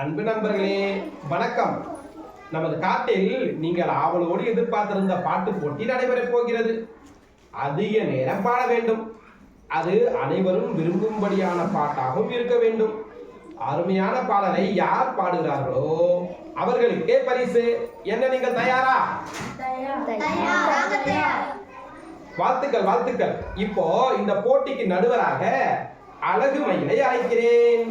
அன்பு நண்பர்களே வணக்கம். நமது காட்டில் நீங்கள் ஆவலோடு எதிர்பார்த்திருந்த பாட்டு போட்டி நடைபெறப் போகிறது. அதிக நேரம் பாட வேண்டும். அது அனைவரும் விரும்பும்படியான பாட்டாகவும் இருக்க வேண்டும். அருமையான பாடலை யார் பாடுகிறார்களோ அவர்களுக்கே பரிசு. என்ன நீங்கள் தயாரா? வாழ்த்துக்கள் வாழ்த்துக்கள். இப்போ இந்த போட்டிக்கு நடுவராக அழகு மயிலை அழைக்கிறேன்.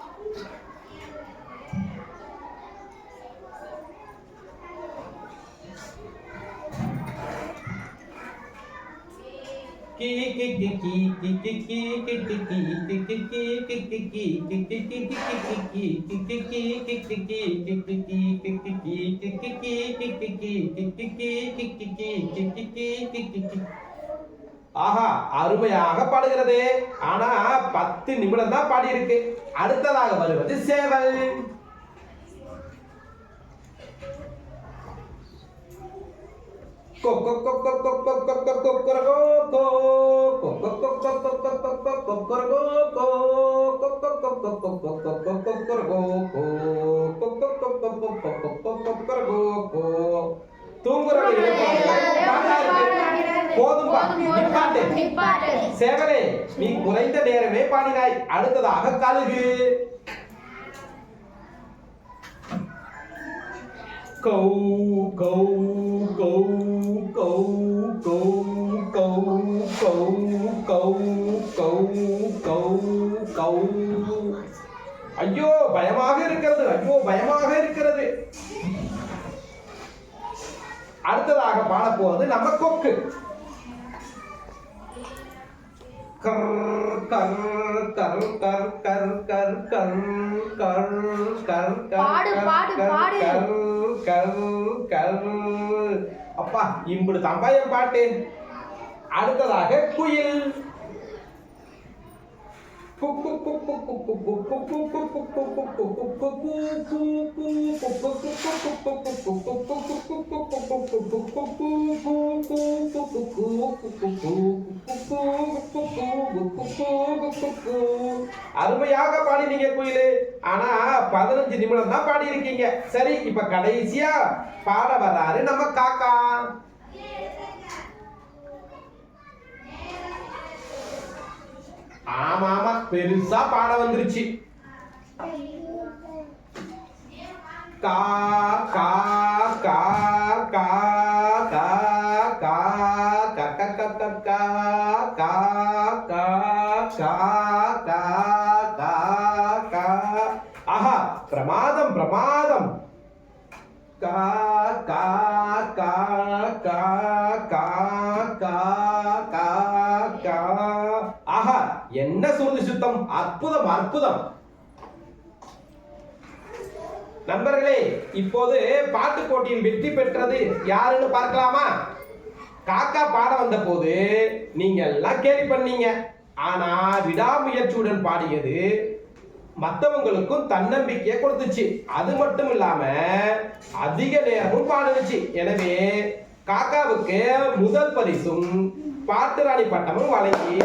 ஆஹா அருமையாக பாடுகிறது. ஆனா பத்து நிமிடம் தான் பாடியிருக்கு. அடுத்ததாக வருவது சேவல். சேவலே நீ குறைந்த நேரமே பாடினாய் அடுத்ததாக கழுகு கௌ கௌ கௌ கௌ கௌ கௌ கௌ கௌ கௌ கௌ கௌ ஐயோ பயமாக இருக்கிறது. ஐயோ பயமாக இருக்கிறது. அடுத்ததாக பாடப் போவது நம்ம கொக்கு. கர் கர் கர் கர் கர் கர் கர் கர் கர் பாடு பாடு பாடு. அப்பா இப்படி தம்பாயம் பாட்டு. அடுத்ததாக குயில். அருமையாக பாடினீங்க குயிலு. ஆனா பதினஞ்சு நிமிடம் தான் பாடி இருக்கீங்க சரி இப்ப கடைசியா பாட வர்றாரு நம்ம காக்கா. ஆமா பெருசா பாட வந்துருச்சு கா கா கா கா கா கா கா கா கா கா கா கா கா கா கா கா ஆஹா பிரமாதம் பிரமாதம் கா கா கா கா கா கா ஆஹா என்ன சூழ்நிலை சுத்தம்? அற்புதம் அற்புதம். நண்பர்களே இப்போது பாட்டு போட்டியில் வெற்றி பெற்றது யாருன்னு பார்க்கலாமா? காக்கா பாட வந்த போது நீங்க எல்லாம் கேலி பண்ணீங்க. ஆனா விடாமுயற்சியுடன் பாடியது மற்றவங்களுக்கும் தன்னம்பிக்கையை கொடுத்துச்சு. அது மட்டும் இல்லாம அதிக நேரமும் பாடுனுச்சு. எனவே காக்காவுக்கு முதல் பரிசும் பாட்டுராணி பட்டமும் வழங்கி